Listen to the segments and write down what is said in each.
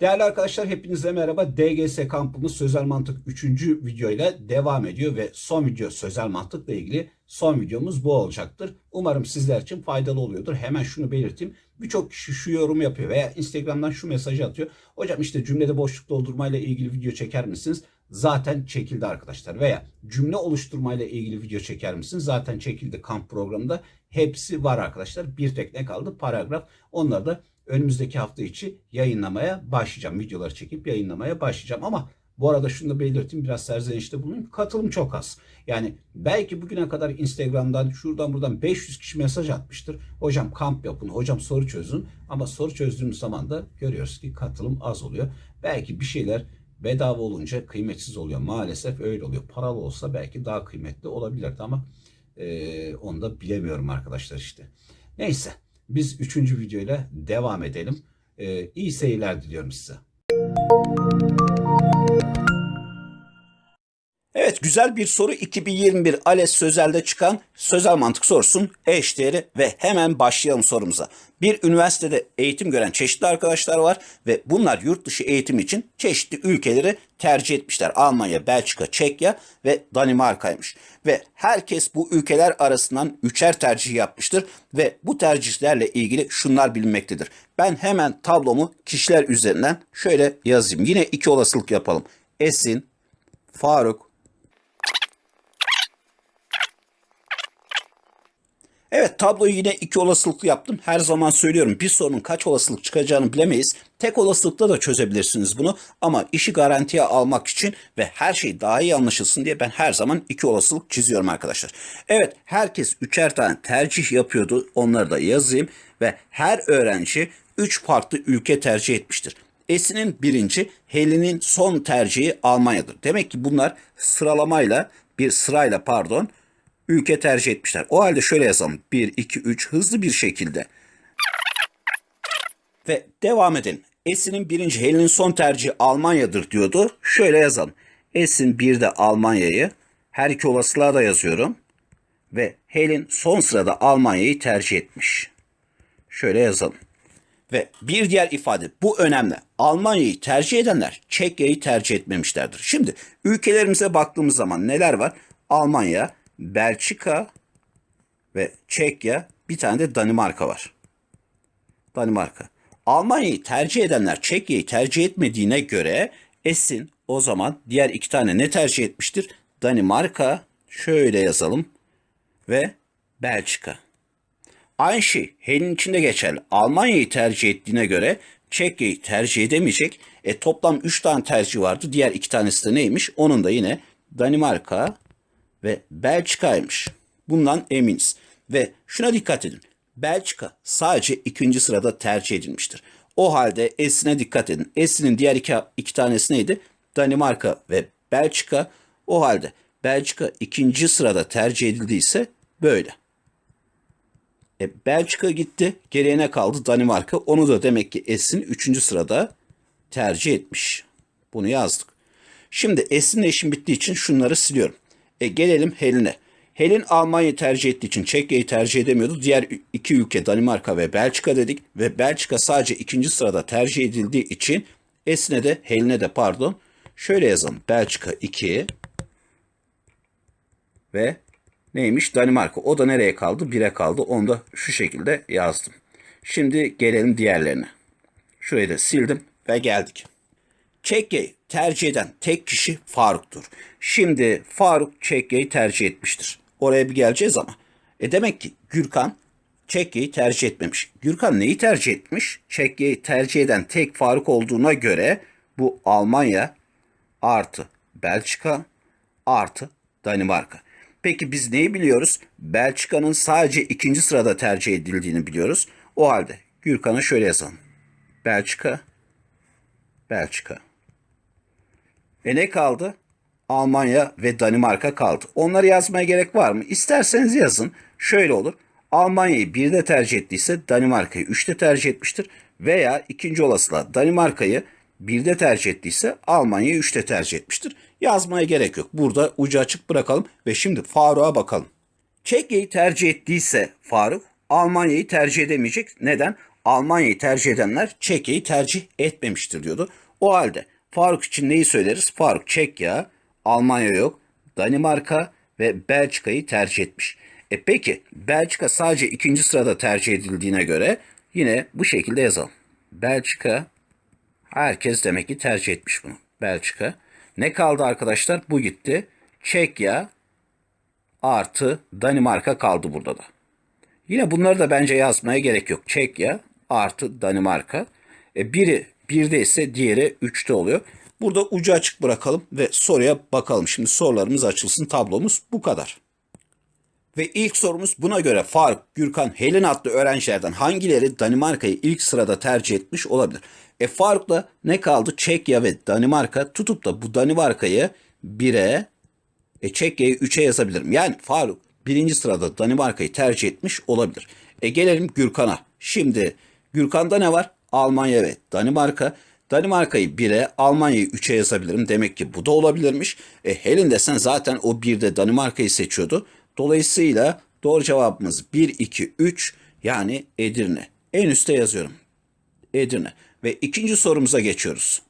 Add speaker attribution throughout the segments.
Speaker 1: Değerli arkadaşlar hepinize merhaba. DGS kampımız sözel mantık 3. videoyla devam ediyor ve son video sözel mantıkla ilgili son videomuz bu olacaktır. Umarım sizler için faydalı oluyordur. Hemen şunu belirteyim. Birçok kişi şu yorum yapıyor veya Instagram'dan şu mesajı atıyor. Hocam işte cümlede boşluk doldurmayla ilgili video çeker misiniz? Zaten çekildi arkadaşlar. Veya cümle oluşturmayla ilgili video çeker misiniz? Zaten çekildi kamp programında. Hepsi var arkadaşlar. Bir tek ne kaldı? Paragraf. Onları da önümüzdeki hafta içi yayınlamaya başlayacağım. Videoları çekip yayınlamaya başlayacağım ama bu arada şunu da belirteyim biraz serzenişte bulunayım. Katılım çok az. Yani belki bugüne kadar Instagram'dan şuradan buradan 500 kişi mesaj atmıştır. Hocam kamp yapın, hocam soru çözün. Ama soru çözdüğümüz zaman da görüyoruz ki katılım az oluyor. Belki bir şeyler bedava olunca kıymetsiz oluyor. Maalesef öyle oluyor. Paralı olsa belki daha kıymetli olabilirdi ama e, onu da bilemiyorum arkadaşlar işte. Neyse. Biz üçüncü videoyla devam edelim. Ee, iyi seyirler diliyorum size. Güzel bir soru 2021 ALES Sözel'de çıkan sözel mantık sorusun eşdeğeri ve hemen başlayalım sorumuza. Bir üniversitede eğitim gören çeşitli arkadaşlar var ve bunlar yurt dışı eğitim için çeşitli ülkeleri tercih etmişler. Almanya, Belçika, Çekya ve Danimarka'ymış. Ve herkes bu ülkeler arasından üçer tercih yapmıştır ve bu tercihlerle ilgili şunlar bilinmektedir. Ben hemen tablomu kişiler üzerinden şöyle yazayım. Yine iki olasılık yapalım. Esin, Faruk, Evet tabloyu yine iki olasılıklı yaptım. Her zaman söylüyorum bir sorunun kaç olasılık çıkacağını bilemeyiz. Tek olasılıkla da çözebilirsiniz bunu. Ama işi garantiye almak için ve her şey daha iyi anlaşılsın diye ben her zaman iki olasılık çiziyorum arkadaşlar. Evet herkes üçer tane tercih yapıyordu. Onları da yazayım. Ve her öğrenci üç farklı ülke tercih etmiştir. Esin'in birinci, Helin'in son tercihi Almanya'dır. Demek ki bunlar sıralamayla, bir sırayla pardon, ülke tercih etmişler. O halde şöyle yazalım. 1, 2, 3 hızlı bir şekilde. Ve devam edelim. Esin'in birinci, Helin'in son tercihi Almanya'dır diyordu. Şöyle yazalım. Esin bir de Almanya'yı, her iki olasılığa da yazıyorum. Ve Helin son sırada Almanya'yı tercih etmiş. Şöyle yazalım. Ve bir diğer ifade bu önemli. Almanya'yı tercih edenler Çekya'yı tercih etmemişlerdir. Şimdi ülkelerimize baktığımız zaman neler var? Almanya, Belçika ve Çekya bir tane de Danimarka var. Danimarka. Almanya'yı tercih edenler Çekya'yı tercih etmediğine göre Esin o zaman diğer iki tane ne tercih etmiştir? Danimarka şöyle yazalım ve Belçika. Aynı şey Helin içinde geçerli. Almanya'yı tercih ettiğine göre Çekya'yı tercih edemeyecek. E toplam 3 tane tercih vardı. Diğer 2 tanesi de neymiş? Onun da yine Danimarka ve Belçika'ymış. Bundan eminiz. Ve şuna dikkat edin. Belçika sadece ikinci sırada tercih edilmiştir. O halde Esin'e dikkat edin. Esin'in diğer iki, iki tanesi neydi? Danimarka ve Belçika. O halde Belçika ikinci sırada tercih edildiyse böyle. E, Belçika gitti. Geriye kaldı? Danimarka. Onu da demek ki Esin 3. sırada tercih etmiş. Bunu yazdık. Şimdi Esin'le işim bittiği için şunları siliyorum. E, gelelim Helin'e. Helin Almanya'yı tercih ettiği için Çekya'yı tercih edemiyordu. Diğer iki ülke Danimarka ve Belçika dedik. Ve Belçika sadece ikinci sırada tercih edildiği için Esin'e de Helin'e de pardon şöyle yazalım. Belçika 2 ve neymiş? Danimarka. O da nereye kaldı? 1'e kaldı. Onu da şu şekilde yazdım. Şimdi gelelim diğerlerine. Şurayı da sildim ve geldik. Çekya'yı tercih eden tek kişi Faruk'tur. Şimdi Faruk Çekya'yı tercih etmiştir. Oraya bir geleceğiz ama. E demek ki Gürkan Çekya'yı tercih etmemiş. Gürkan neyi tercih etmiş? Çekya'yı tercih eden tek Faruk olduğuna göre bu Almanya artı Belçika artı Danimarka. Peki biz neyi biliyoruz? Belçika'nın sadece ikinci sırada tercih edildiğini biliyoruz. O halde Gürkan'a şöyle yazalım. Belçika, Belçika. E ne kaldı? Almanya ve Danimarka kaldı. Onları yazmaya gerek var mı? İsterseniz yazın. Şöyle olur. Almanya'yı birde tercih ettiyse Danimarka'yı üçte tercih etmiştir. Veya ikinci olasılığa Danimarka'yı birde tercih ettiyse Almanya'yı üçte tercih etmiştir. Yazmaya gerek yok. Burada ucu açık bırakalım ve şimdi Faruk'a bakalım. Çekya'yı tercih ettiyse Faruk Almanya'yı tercih edemeyecek. Neden? Almanya'yı tercih edenler Çekya'yı tercih etmemiştir diyordu. O halde Faruk için neyi söyleriz? Faruk Çekya, Almanya yok, Danimarka ve Belçika'yı tercih etmiş. E peki Belçika sadece ikinci sırada tercih edildiğine göre yine bu şekilde yazalım. Belçika herkes demek ki tercih etmiş bunu. Belçika. Ne kaldı arkadaşlar? Bu gitti. Çekya artı Danimarka kaldı burada da. Yine bunları da bence yazmaya gerek yok. Çekya artı Danimarka. E biri birde ise diğeri üçte oluyor. Burada ucu açık bırakalım ve soruya bakalım. Şimdi sorularımız açılsın. Tablomuz bu kadar. Ve ilk sorumuz buna göre Faruk, Gürkan, Helen adlı öğrencilerden hangileri Danimarka'yı ilk sırada tercih etmiş olabilir? E Faruk'la ne kaldı? Çekya ve Danimarka tutup da bu Danimarka'yı 1'e, e Çekya'yı 3'e yazabilirim. Yani Faruk birinci sırada Danimarka'yı tercih etmiş olabilir. E gelelim Gürkan'a. Şimdi Gürkan'da ne var? Almanya ve Danimarka. Danimarka'yı 1'e, Almanya'yı 3'e yazabilirim. Demek ki bu da olabilirmiş. E Helen desen zaten o 1'de Danimarka'yı seçiyordu. Dolayısıyla doğru cevabımız 1, 2, 3 yani Edirne. En üste yazıyorum. Edirne. Ve ikinci sorumuza geçiyoruz.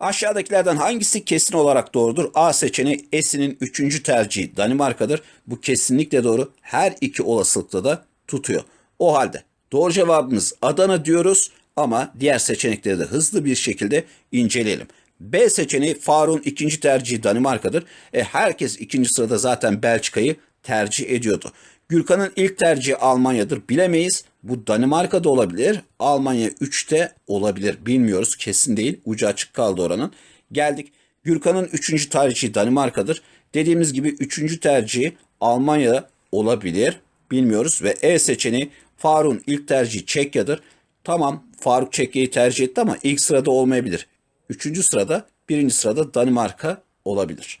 Speaker 1: Aşağıdakilerden hangisi kesin olarak doğrudur? A seçeneği Esin'in üçüncü tercihi Danimarka'dır. Bu kesinlikle doğru. Her iki olasılıkta da tutuyor. O halde doğru cevabımız Adana diyoruz ama diğer seçenekleri de hızlı bir şekilde inceleyelim. B seçeneği Faruk'un ikinci tercihi Danimarka'dır. E, herkes ikinci sırada zaten Belçika'yı tercih ediyordu. Gürkan'ın ilk tercihi Almanya'dır. Bilemeyiz. Bu Danimarka'da olabilir. Almanya 3'te olabilir. Bilmiyoruz. Kesin değil. Ucu açık kaldı oranın. Geldik. Gürkan'ın 3. tercihi Danimarka'dır. Dediğimiz gibi 3. tercihi Almanya olabilir. Bilmiyoruz. Ve E seçeneği Faruk'un ilk tercihi Çekya'dır. Tamam Faruk Çekya'yı tercih etti ama ilk sırada olmayabilir. Üçüncü sırada, birinci sırada Danimarka olabilir.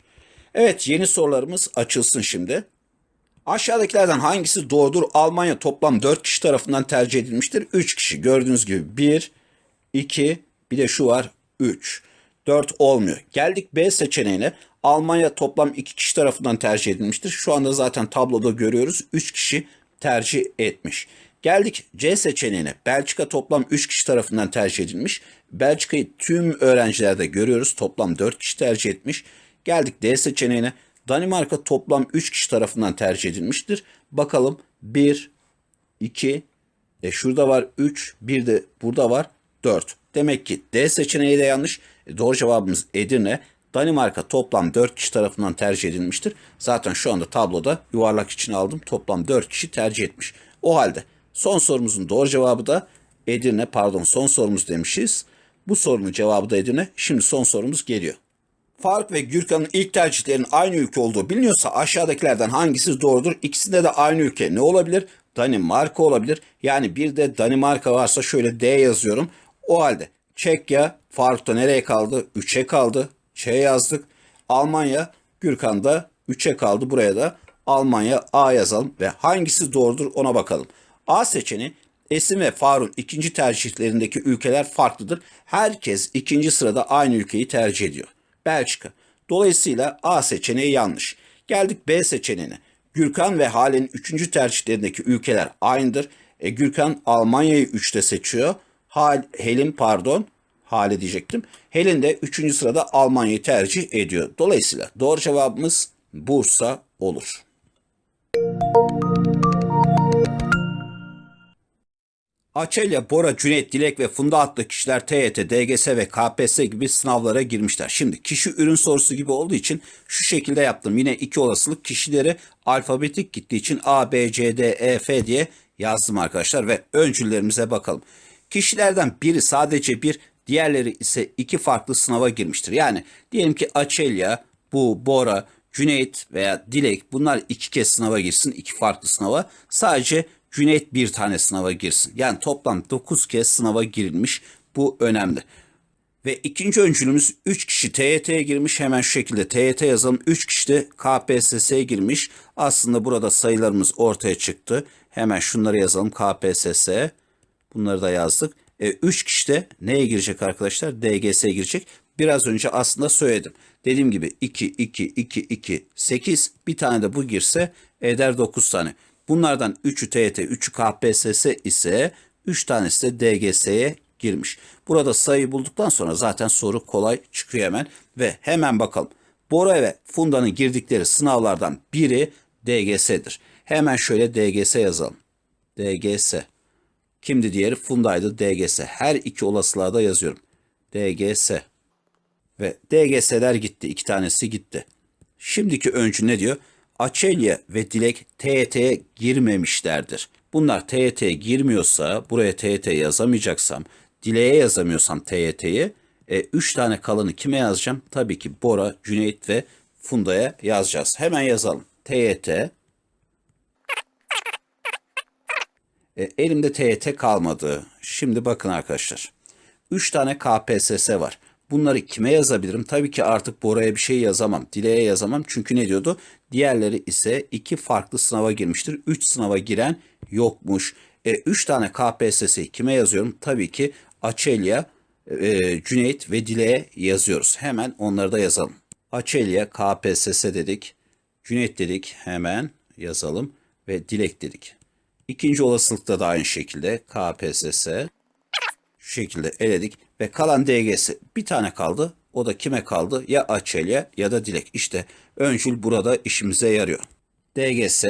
Speaker 1: Evet yeni sorularımız açılsın şimdi. Aşağıdakilerden hangisi doğrudur? Almanya toplam 4 kişi tarafından tercih edilmiştir. 3 kişi gördüğünüz gibi 1, 2, bir de şu var 3. 4 olmuyor. Geldik B seçeneğine. Almanya toplam 2 kişi tarafından tercih edilmiştir. Şu anda zaten tabloda görüyoruz. 3 kişi tercih etmiş. Geldik C seçeneğine. Belçika toplam 3 kişi tarafından tercih edilmiş. Belçika'yı tüm öğrencilerde görüyoruz. Toplam 4 kişi tercih etmiş. Geldik D seçeneğine. Danimarka toplam 3 kişi tarafından tercih edilmiştir. Bakalım 1, 2, e şurada var 3, bir de burada var 4. Demek ki D seçeneği de yanlış. E doğru cevabımız Edirne. Danimarka toplam 4 kişi tarafından tercih edilmiştir. Zaten şu anda tabloda yuvarlak için aldım. Toplam 4 kişi tercih etmiş. O halde son sorumuzun doğru cevabı da Edirne. Pardon son sorumuz demişiz. Bu sorunun cevabı da Edirne. Şimdi son sorumuz geliyor. Faruk ve Gürkan'ın ilk tercihlerin aynı ülke olduğu biliniyorsa aşağıdakilerden hangisi doğrudur? İkisinde de aynı ülke ne olabilir? Danimarka olabilir. Yani bir de Danimarka varsa şöyle D yazıyorum. O halde Çekya, Faruk'ta nereye kaldı? 3'e kaldı. Ç yazdık. Almanya, Gürkan'da 3'e kaldı. Buraya da Almanya A yazalım ve hangisi doğrudur ona bakalım. A seçeneği Esin ve Faruk'un ikinci tercihlerindeki ülkeler farklıdır. Herkes ikinci sırada aynı ülkeyi tercih ediyor. Belçika. Dolayısıyla A seçeneği yanlış. Geldik B seçeneğine. Gürkan ve Hale'nin üçüncü tercihlerindeki ülkeler aynıdır. E, Gürkan Almanya'yı 3'te seçiyor. Hal, Helin pardon Hale diyecektim. Helin de 3. sırada Almanya'yı tercih ediyor. Dolayısıyla doğru cevabımız Bursa olur. Açelya, Bora, Cüneyt, Dilek ve Funda adlı kişiler TYT, DGS ve KPSS gibi sınavlara girmişler. Şimdi kişi ürün sorusu gibi olduğu için şu şekilde yaptım. Yine iki olasılık kişileri alfabetik gittiği için A, B, C, D, E, F diye yazdım arkadaşlar ve öncüllerimize bakalım. Kişilerden biri sadece bir, diğerleri ise iki farklı sınava girmiştir. Yani diyelim ki Açelya, bu Bora, Cüneyt veya Dilek bunlar iki kez sınava girsin, iki farklı sınava. Sadece Cüneyt bir tane sınava girsin. Yani toplam 9 kez sınava girilmiş. Bu önemli. Ve ikinci öncülümüz 3 kişi TYT'ye girmiş. Hemen şu şekilde TYT yazalım. 3 kişi de KPSS'ye girmiş. Aslında burada sayılarımız ortaya çıktı. Hemen şunları yazalım. KPSS. Bunları da yazdık. 3 e, kişi de neye girecek arkadaşlar? DGS'ye girecek. Biraz önce aslında söyledim. Dediğim gibi 2, 2, 2, 2, 8. Bir tane de bu girse eder 9 tane. Bunlardan 3'ü TYT, 3'ü KPSS ise 3 tanesi de DGS'ye girmiş. Burada sayı bulduktan sonra zaten soru kolay çıkıyor hemen ve hemen bakalım. Bora ve Funda'nın girdikleri sınavlardan biri DGS'dir. Hemen şöyle DGS yazalım. DGS. Kimdi diğeri? Funda'ydı DGS. Her iki olasılığa da yazıyorum. DGS. Ve DGS'ler gitti. iki tanesi gitti. Şimdiki öncü ne diyor? Açelya ve Dilek TYT'ye girmemişlerdir. Bunlar TYT'ye girmiyorsa, buraya TYT yazamayacaksam, Dilek'e yazamıyorsam TYT'yi, 3 tane kalanı kime yazacağım? Tabii ki Bora, Cüneyt ve Funda'ya yazacağız. Hemen yazalım. TYT. E, elimde TYT kalmadı. Şimdi bakın arkadaşlar. 3 tane KPSS var. Bunları kime yazabilirim? Tabii ki artık Bora'ya bir şey yazamam. Dile'ye yazamam. Çünkü ne diyordu? Diğerleri ise iki farklı sınava girmiştir. 3 sınava giren yokmuş. 3 e, tane KPSS'yi kime yazıyorum? Tabii ki Açelya, e, Cüneyt ve Dile'ye yazıyoruz. Hemen onları da yazalım. Açelya, KPSS dedik. Cüneyt dedik. Hemen yazalım. Ve Dilek dedik. İkinci olasılıkta da aynı şekilde KPSS şu şekilde eledik ve kalan DG'si bir tane kaldı. O da kime kaldı? Ya Açelya ya da Dilek. İşte öncül burada işimize yarıyor. DGS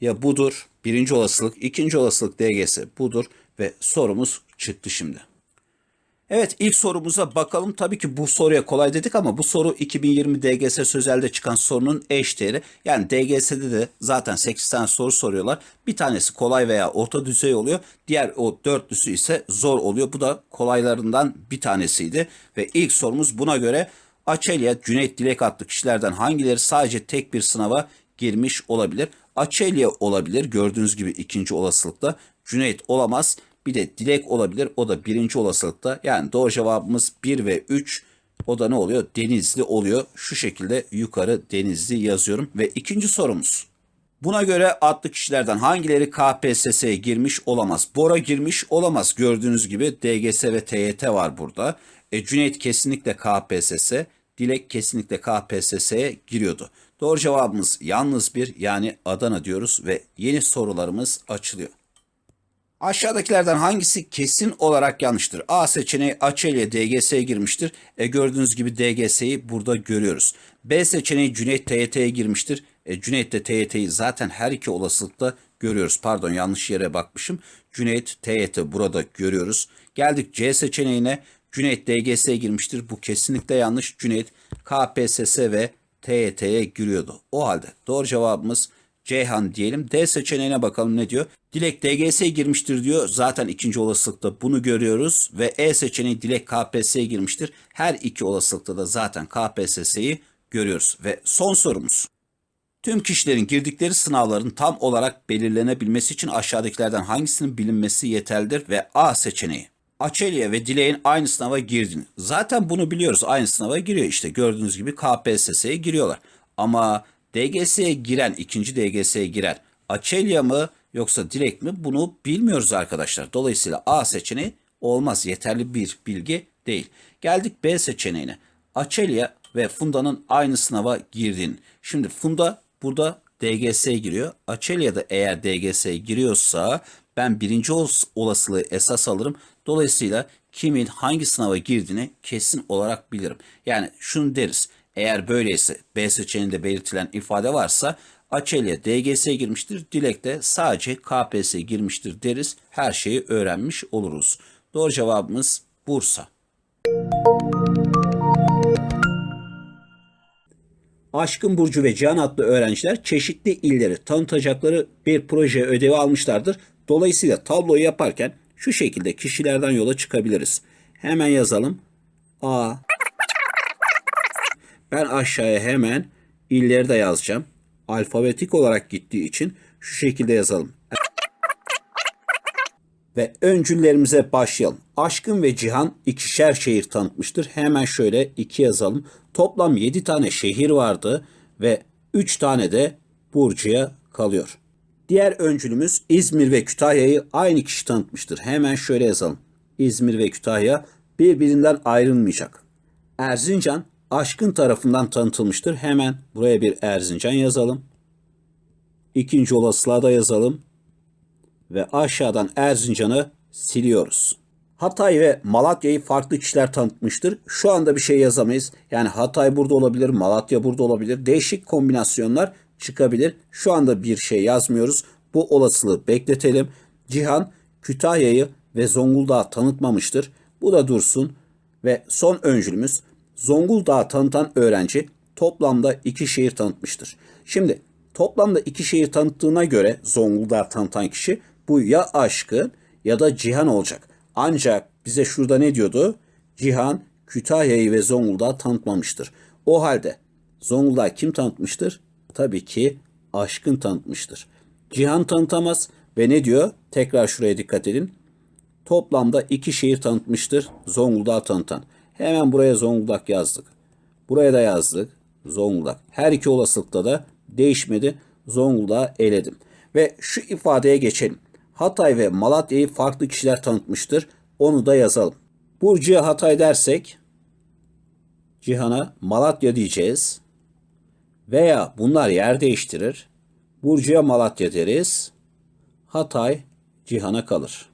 Speaker 1: ya budur. Birinci olasılık, ikinci olasılık DGS budur ve sorumuz çıktı şimdi. Evet ilk sorumuza bakalım. Tabii ki bu soruya kolay dedik ama bu soru 2020 DGS Sözel'de çıkan sorunun eş değeri. Yani DGS'de de zaten 8 tane soru soruyorlar. Bir tanesi kolay veya orta düzey oluyor. Diğer o dörtlüsü ise zor oluyor. Bu da kolaylarından bir tanesiydi. Ve ilk sorumuz buna göre Açelya, Cüneyt Dilek adlı kişilerden hangileri sadece tek bir sınava girmiş olabilir? Açelya olabilir gördüğünüz gibi ikinci olasılıkta. Cüneyt olamaz. Bir de dilek olabilir. O da birinci olasılıkta. Yani doğru cevabımız 1 ve 3. O da ne oluyor? Denizli oluyor. Şu şekilde yukarı Denizli yazıyorum. Ve ikinci sorumuz. Buna göre adlı kişilerden hangileri KPSS'ye girmiş olamaz? Bora girmiş olamaz. Gördüğünüz gibi DGS ve TYT var burada. E, Cüneyt kesinlikle KPSS. Dilek kesinlikle KPSS'ye giriyordu. Doğru cevabımız yalnız bir yani Adana diyoruz ve yeni sorularımız açılıyor. Aşağıdakilerden hangisi kesin olarak yanlıştır? A seçeneği Açelya DGS'ye girmiştir. E gördüğünüz gibi DGS'yi burada görüyoruz. B seçeneği Cüneyt TYT'ye girmiştir. E, Cüneyt de TYT'yi zaten her iki olasılıkta görüyoruz. Pardon yanlış yere bakmışım. Cüneyt TYT burada görüyoruz. Geldik C seçeneğine. Cüneyt DGS'ye girmiştir. Bu kesinlikle yanlış. Cüneyt KPSS ve TYT'ye giriyordu. O halde doğru cevabımız Ceyhan diyelim. D seçeneğine bakalım ne diyor. Dilek DGS'ye girmiştir diyor. Zaten ikinci olasılıkta bunu görüyoruz. Ve E seçeneği Dilek KPSS'ye girmiştir. Her iki olasılıkta da zaten KPSS'yi görüyoruz. Ve son sorumuz. Tüm kişilerin girdikleri sınavların tam olarak belirlenebilmesi için aşağıdakilerden hangisinin bilinmesi yeterlidir ve A seçeneği. Açelya ve Dilek'in aynı sınava girdin. Zaten bunu biliyoruz. Aynı sınava giriyor işte. Gördüğünüz gibi KPSS'ye giriyorlar. Ama DGS'ye giren, ikinci DGS'ye giren Açelya mı yoksa Dilek mi bunu bilmiyoruz arkadaşlar. Dolayısıyla A seçeneği olmaz. Yeterli bir bilgi değil. Geldik B seçeneğine. Açelya ve Funda'nın aynı sınava girdin. Şimdi Funda burada DGS'ye giriyor. Açelya da eğer DGS'ye giriyorsa ben birinci olasılığı esas alırım. Dolayısıyla kimin hangi sınava girdiğini kesin olarak bilirim. Yani şunu deriz. Eğer böyleyse B seçeneğinde belirtilen ifade varsa Açelya DGS'ye girmiştir. Dilek de sadece KPSS'ye girmiştir deriz. Her şeyi öğrenmiş oluruz. Doğru cevabımız Bursa. Aşkın Burcu ve Cihan adlı öğrenciler çeşitli illeri tanıtacakları bir proje ödevi almışlardır. Dolayısıyla tabloyu yaparken şu şekilde kişilerden yola çıkabiliriz. Hemen yazalım. A, ben aşağıya hemen illeri de yazacağım. Alfabetik olarak gittiği için şu şekilde yazalım. Ve öncüllerimize başlayalım. Aşkın ve Cihan ikişer şehir tanıtmıştır. Hemen şöyle iki yazalım. Toplam 7 tane şehir vardı ve 3 tane de Burcu'ya kalıyor. Diğer öncülümüz İzmir ve Kütahya'yı aynı kişi tanıtmıştır. Hemen şöyle yazalım. İzmir ve Kütahya birbirinden ayrılmayacak. Erzincan Aşkın tarafından tanıtılmıştır. Hemen buraya bir Erzincan yazalım. İkinci olasılığa da yazalım. Ve aşağıdan Erzincan'ı siliyoruz. Hatay ve Malatya'yı farklı kişiler tanıtmıştır. Şu anda bir şey yazamayız. Yani Hatay burada olabilir, Malatya burada olabilir. Değişik kombinasyonlar çıkabilir. Şu anda bir şey yazmıyoruz. Bu olasılığı bekletelim. Cihan Kütahya'yı ve Zonguldak'ı tanıtmamıştır. Bu da dursun. Ve son öncülümüz Zonguldak'ı tanıtan öğrenci toplamda iki şehir tanıtmıştır. Şimdi toplamda iki şehir tanıttığına göre Zonguldak'ı tanıtan kişi bu ya aşkın ya da Cihan olacak. Ancak bize şurada ne diyordu? Cihan Kütahya'yı ve Zonguldak'ı tanıtmamıştır. O halde Zonguldak kim tanıtmıştır? Tabii ki aşkın tanıtmıştır. Cihan tanıtamaz ve ne diyor? Tekrar şuraya dikkat edin. Toplamda iki şehir tanıtmıştır Zonguldak tanıtan. Hemen buraya Zonguldak yazdık. Buraya da yazdık. Zonguldak. Her iki olasılıkta da değişmedi. Zonguldak'ı eledim. Ve şu ifadeye geçelim. Hatay ve Malatya'yı farklı kişiler tanıtmıştır. Onu da yazalım. Burcu'ya Hatay dersek Cihan'a Malatya diyeceğiz. Veya bunlar yer değiştirir. Burcu'ya Malatya deriz. Hatay Cihan'a kalır.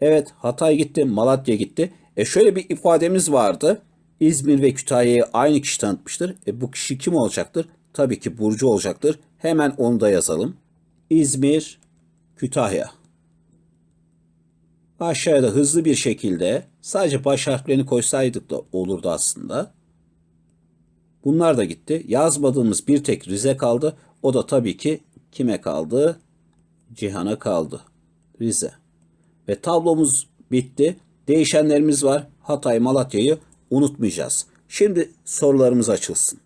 Speaker 1: Evet Hatay gitti, Malatya gitti. E şöyle bir ifademiz vardı. İzmir ve Kütahya'yı aynı kişi tanıtmıştır. E bu kişi kim olacaktır? Tabii ki Burcu olacaktır. Hemen onu da yazalım. İzmir, Kütahya. Aşağıda hızlı bir şekilde sadece baş harflerini koysaydık da olurdu aslında. Bunlar da gitti. Yazmadığımız bir tek Rize kaldı. O da tabii ki kime kaldı? Cihan'a kaldı. Rize. Ve tablomuz bitti. Değişenlerimiz var. Hatay, Malatya'yı unutmayacağız. Şimdi sorularımız açılsın.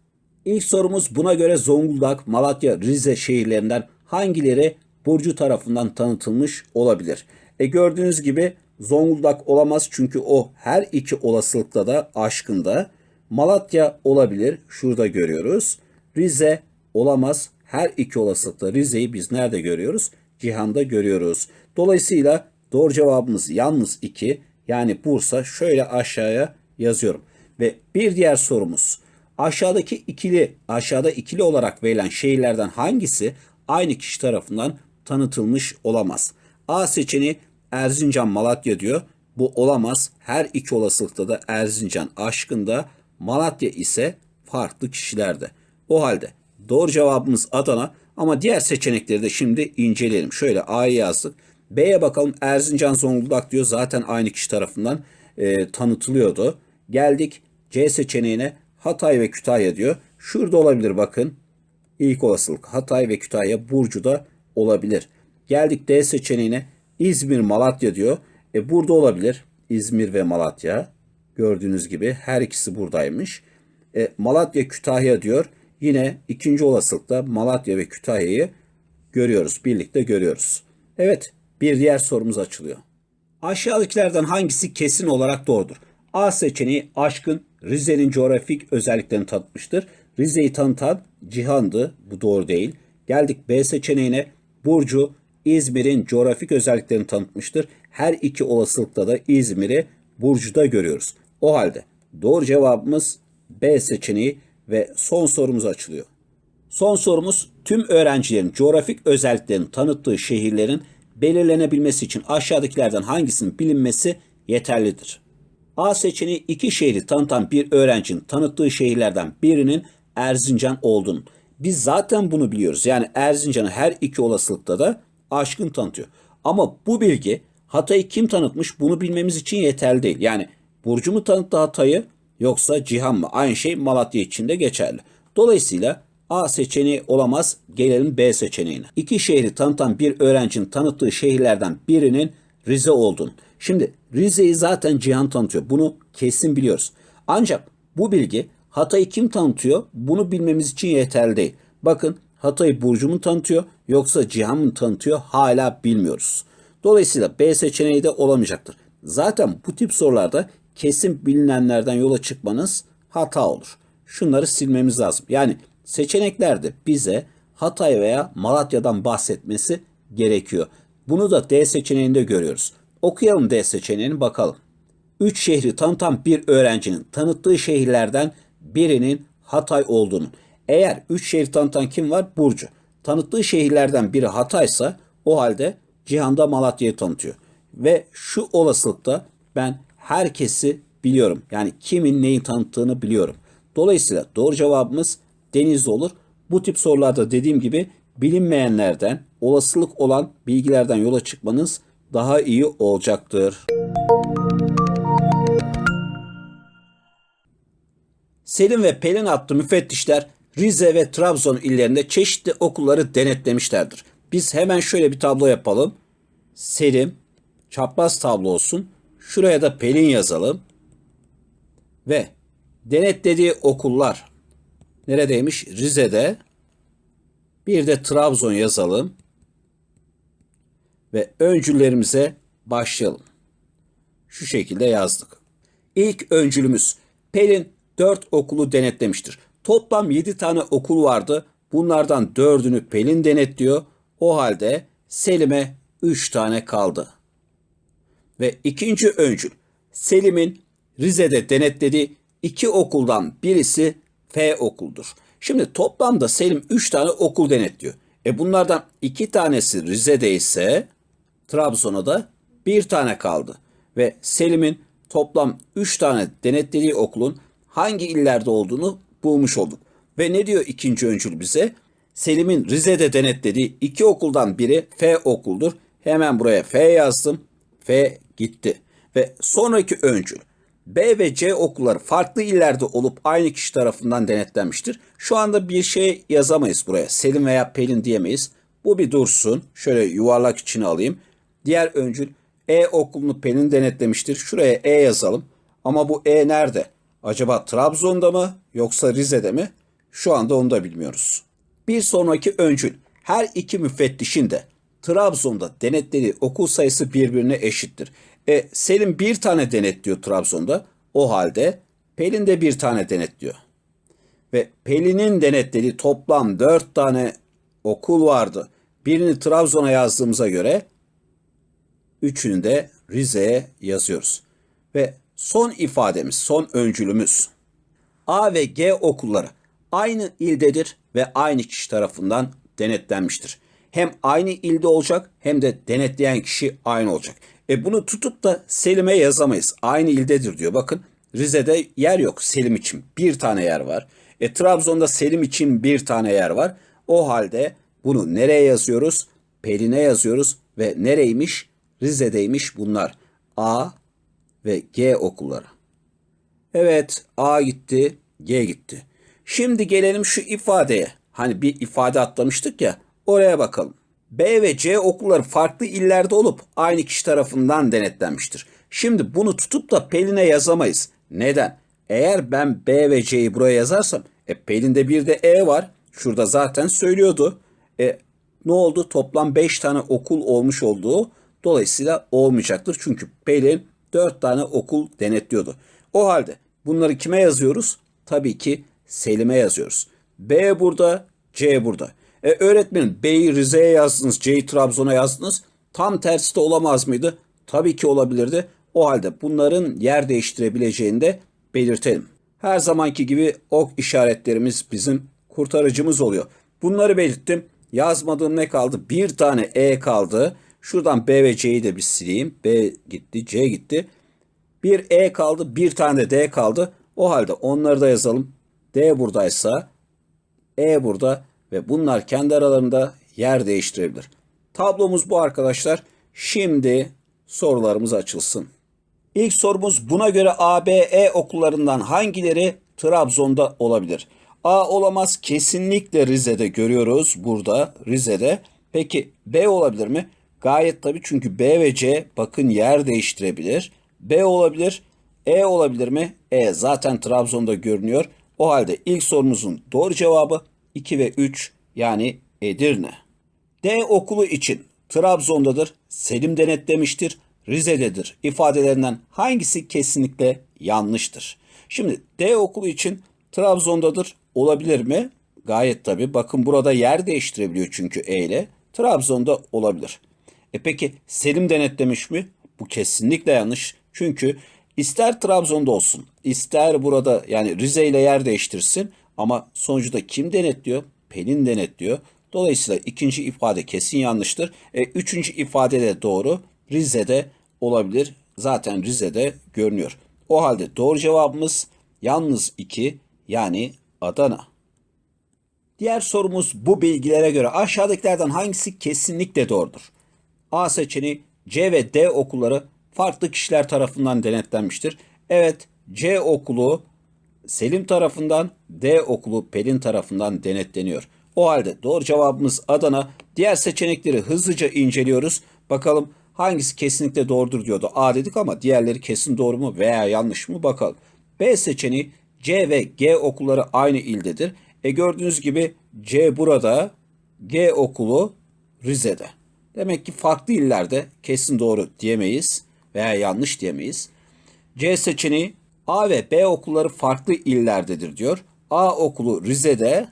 Speaker 1: İlk sorumuz buna göre Zonguldak, Malatya, Rize şehirlerinden hangileri Burcu tarafından tanıtılmış olabilir? E gördüğünüz gibi Zonguldak olamaz çünkü o her iki olasılıkta da aşkında. Malatya olabilir. Şurada görüyoruz. Rize olamaz. Her iki olasılıkta Rize'yi biz nerede görüyoruz? Cihan'da görüyoruz. Dolayısıyla doğru cevabımız yalnız 2. Yani Bursa şöyle aşağıya yazıyorum. Ve bir diğer sorumuz. Aşağıdaki ikili, aşağıda ikili olarak verilen şehirlerden hangisi aynı kişi tarafından tanıtılmış olamaz? A seçeneği Erzincan Malatya diyor. Bu olamaz. Her iki olasılıkta da Erzincan aşkında, Malatya ise farklı kişilerde. O halde doğru cevabımız Adana ama diğer seçenekleri de şimdi inceleyelim. Şöyle A'yı yazdık. B'ye bakalım Erzincan Zonguldak diyor. Zaten aynı kişi tarafından e, tanıtılıyordu. Geldik C seçeneğine Hatay ve Kütahya diyor. Şurada olabilir bakın. İlk olasılık Hatay ve Kütahya Burcu'da olabilir. Geldik D seçeneğine İzmir Malatya diyor. E burada olabilir. İzmir ve Malatya. Gördüğünüz gibi her ikisi buradaymış. E, Malatya Kütahya diyor. Yine ikinci olasılıkta Malatya ve Kütahya'yı görüyoruz. Birlikte görüyoruz. Evet bir diğer sorumuz açılıyor. Aşağıdakilerden hangisi kesin olarak doğrudur? A seçeneği aşkın Rize'nin coğrafik özelliklerini tanıtmıştır. Rize'yi tanıtan Cihan'dı. Bu doğru değil. Geldik B seçeneğine. Burcu İzmir'in coğrafik özelliklerini tanıtmıştır. Her iki olasılıkta da İzmir'i Burcu'da görüyoruz. O halde doğru cevabımız B seçeneği ve son sorumuz açılıyor. Son sorumuz tüm öğrencilerin coğrafik özelliklerini tanıttığı şehirlerin belirlenebilmesi için aşağıdakilerden hangisinin bilinmesi yeterlidir? A seçeneği iki şehri tanıtan bir öğrencinin tanıttığı şehirlerden birinin Erzincan olduğunu. Biz zaten bunu biliyoruz. Yani Erzincan'ı her iki olasılıkta da aşkın tanıtıyor. Ama bu bilgi Hatay'ı kim tanıtmış bunu bilmemiz için yeterli değil. Yani Burcu mu tanıttı Hatay'ı yoksa Cihan mı? Aynı şey Malatya için de geçerli. Dolayısıyla A seçeneği olamaz. Gelelim B seçeneğine. İki şehri tanıtan bir öğrencinin tanıttığı şehirlerden birinin Rize olduğunu. Şimdi Rize'yi zaten Cihan tanıtıyor. Bunu kesin biliyoruz. Ancak bu bilgi Hatay'ı kim tanıtıyor? Bunu bilmemiz için yeterli değil. Bakın Hatay'ı Burcu mu tanıtıyor yoksa Cihan mı tanıtıyor hala bilmiyoruz. Dolayısıyla B seçeneği de olamayacaktır. Zaten bu tip sorularda kesin bilinenlerden yola çıkmanız hata olur. Şunları silmemiz lazım. Yani seçeneklerde bize Hatay veya Malatya'dan bahsetmesi gerekiyor. Bunu da D seçeneğinde görüyoruz. Okuyalım D seçeneğini bakalım. 3 şehri tanıtan bir öğrencinin tanıttığı şehirlerden birinin Hatay olduğunu. Eğer 3 şehri tanıtan kim var? Burcu. Tanıttığı şehirlerden biri Hatay'sa o halde Cihan'da Malatya'yı tanıtıyor. Ve şu olasılıkta ben herkesi biliyorum. Yani kimin neyi tanıttığını biliyorum. Dolayısıyla doğru cevabımız Denizli olur. Bu tip sorularda dediğim gibi bilinmeyenlerden, olasılık olan bilgilerden yola çıkmanız daha iyi olacaktır. Selim ve Pelin adlı müfettişler Rize ve Trabzon illerinde çeşitli okulları denetlemişlerdir. Biz hemen şöyle bir tablo yapalım. Selim çapraz tablo olsun. Şuraya da Pelin yazalım. Ve denetlediği okullar neredeymiş? Rize'de. Bir de Trabzon yazalım. Ve öncüllerimize başlayalım. Şu şekilde yazdık. İlk öncülümüz Pelin 4 okulu denetlemiştir. Toplam 7 tane okul vardı. Bunlardan 4'ünü Pelin denetliyor. O halde Selim'e 3 tane kaldı. Ve ikinci öncül Selim'in Rize'de denetlediği iki okuldan birisi F okuldur. Şimdi toplamda Selim 3 tane okul denetliyor. E bunlardan 2 tanesi Rize'de ise Trabzon'a da bir tane kaldı. Ve Selim'in toplam 3 tane denetlediği okulun hangi illerde olduğunu bulmuş olduk. Ve ne diyor ikinci öncül bize? Selim'in Rize'de denetlediği iki okuldan biri F okuldur. Hemen buraya F yazdım. F gitti. Ve sonraki öncül B ve C okulları farklı illerde olup aynı kişi tarafından denetlenmiştir. Şu anda bir şey yazamayız buraya. Selim veya Pelin diyemeyiz. Bu bir dursun. Şöyle yuvarlak içine alayım. Diğer öncül E okulunu Pelin denetlemiştir. Şuraya E yazalım. Ama bu E nerede? Acaba Trabzon'da mı yoksa Rize'de mi? Şu anda onu da bilmiyoruz. Bir sonraki öncül her iki müfettişin de Trabzon'da denetlediği okul sayısı birbirine eşittir. E, Selim bir tane denetliyor Trabzon'da. O halde Pelin de bir tane denetliyor. Ve Pelin'in denetlediği toplam dört tane okul vardı. Birini Trabzon'a yazdığımıza göre üçünü de Rize'ye yazıyoruz. Ve son ifademiz, son öncülümüz. A ve G okulları aynı ildedir ve aynı kişi tarafından denetlenmiştir. Hem aynı ilde olacak hem de denetleyen kişi aynı olacak. E bunu tutup da Selim'e yazamayız. Aynı ildedir diyor. Bakın Rize'de yer yok Selim için. Bir tane yer var. E Trabzon'da Selim için bir tane yer var. O halde bunu nereye yazıyoruz? Pelin'e yazıyoruz ve nereymiş? Rize'deymiş bunlar. A ve G okulları. Evet A gitti, G gitti. Şimdi gelelim şu ifadeye. Hani bir ifade atlamıştık ya oraya bakalım. B ve C okulları farklı illerde olup aynı kişi tarafından denetlenmiştir. Şimdi bunu tutup da Pelin'e yazamayız. Neden? Eğer ben B ve C'yi buraya yazarsam e Pelin'de bir de E var. Şurada zaten söylüyordu. E ne oldu? Toplam 5 tane okul olmuş olduğu dolayısıyla olmayacaktır. Çünkü Pelin 4 tane okul denetliyordu. O halde bunları kime yazıyoruz? Tabii ki Selim'e yazıyoruz. B burada, C burada. E, öğretmenim B'yi Rize'ye yazdınız, C'yi Trabzon'a yazdınız. Tam tersi de olamaz mıydı? Tabii ki olabilirdi. O halde bunların yer değiştirebileceğini de belirtelim. Her zamanki gibi ok işaretlerimiz bizim kurtarıcımız oluyor. Bunları belirttim. Yazmadığım ne kaldı? Bir tane E kaldı. Şuradan B ve C'yi de bir sileyim. B gitti, C gitti. Bir E kaldı, bir tane de D kaldı. O halde onları da yazalım. D buradaysa E burada ve bunlar kendi aralarında yer değiştirebilir. Tablomuz bu arkadaşlar. Şimdi sorularımız açılsın. İlk sorumuz buna göre A, B, E okullarından hangileri Trabzon'da olabilir? A olamaz kesinlikle Rize'de görüyoruz burada Rize'de. Peki B olabilir mi? Gayet tabii çünkü B ve C bakın yer değiştirebilir. B olabilir. E olabilir mi? E zaten Trabzon'da görünüyor. O halde ilk sorumuzun doğru cevabı 2 ve 3 yani Edirne. D okulu için Trabzon'dadır, Selim denetlemiştir, Rize'dedir ifadelerinden hangisi kesinlikle yanlıştır? Şimdi D okulu için Trabzon'dadır olabilir mi? Gayet tabii. Bakın burada yer değiştirebiliyor çünkü E ile. Trabzon'da olabilir. E peki Selim denetlemiş mi? Bu kesinlikle yanlış. Çünkü ister Trabzon'da olsun, ister burada yani Rize ile yer değiştirsin ama sonuçta kim denetliyor? Pelin denetliyor. Dolayısıyla ikinci ifade kesin yanlıştır. E, üçüncü ifade de doğru. Rize'de olabilir. Zaten Rize'de görünüyor. O halde doğru cevabımız yalnız 2 yani Adana. Diğer sorumuz bu bilgilere göre aşağıdakilerden hangisi kesinlikle doğrudur? A seçeneği C ve D okulları farklı kişiler tarafından denetlenmiştir. Evet C okulu Selim tarafından, D okulu Pelin tarafından denetleniyor. O halde doğru cevabımız Adana. Diğer seçenekleri hızlıca inceliyoruz. Bakalım hangisi kesinlikle doğrudur diyordu. A dedik ama diğerleri kesin doğru mu veya yanlış mı bakalım. B seçeneği C ve G okulları aynı ildedir. E gördüğünüz gibi C burada, G okulu Rize'de. Demek ki farklı illerde kesin doğru diyemeyiz veya yanlış diyemeyiz. C seçeneği A ve B okulları farklı illerdedir diyor. A okulu Rize'de,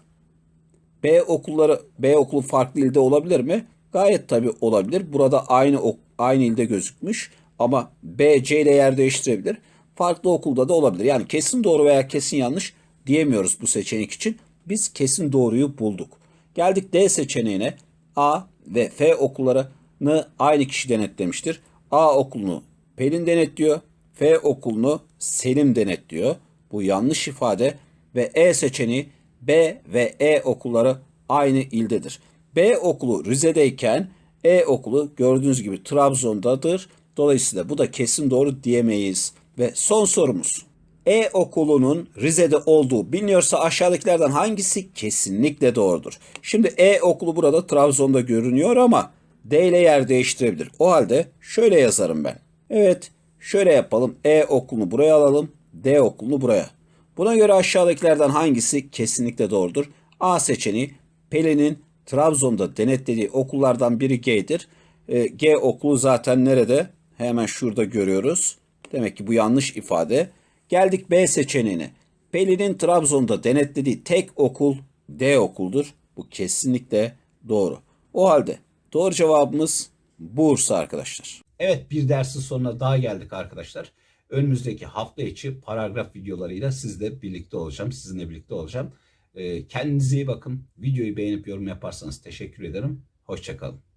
Speaker 1: B okulları B okulu farklı ilde olabilir mi? Gayet tabi olabilir. Burada aynı aynı ilde gözükmüş ama B C ile yer değiştirebilir. Farklı okulda da olabilir. Yani kesin doğru veya kesin yanlış diyemiyoruz bu seçenek için. Biz kesin doğruyu bulduk. Geldik D seçeneğine. A ve F okullarını aynı kişi denetlemiştir. A okulunu Pelin denetliyor. F okulunu Selim denetliyor. Bu yanlış ifade ve E seçeneği B ve E okulları aynı ildedir. B okulu Rize'deyken E okulu gördüğünüz gibi Trabzon'dadır. Dolayısıyla bu da kesin doğru diyemeyiz. Ve son sorumuz. E okulunun Rize'de olduğu biliniyorsa aşağıdakilerden hangisi kesinlikle doğrudur? Şimdi E okulu burada Trabzon'da görünüyor ama D ile yer değiştirebilir. O halde şöyle yazarım ben. Evet şöyle yapalım. E okulunu buraya alalım. D okulunu buraya. Buna göre aşağıdakilerden hangisi kesinlikle doğrudur? A seçeneği Pelin'in Trabzon'da denetlediği okullardan biri G'dir. E, G okulu zaten nerede? Hemen şurada görüyoruz. Demek ki bu yanlış ifade. Geldik B seçeneğine. Pelin'in Trabzon'da denetlediği tek okul D okuldur. Bu kesinlikle doğru. O halde doğru cevabımız Bursa arkadaşlar. Evet bir dersin sonuna daha geldik arkadaşlar. Önümüzdeki hafta içi paragraf videolarıyla sizle birlikte olacağım. Sizinle birlikte olacağım. Ee, Kendinize iyi bakın. Videoyu beğenip yorum yaparsanız teşekkür ederim. Hoşçakalın.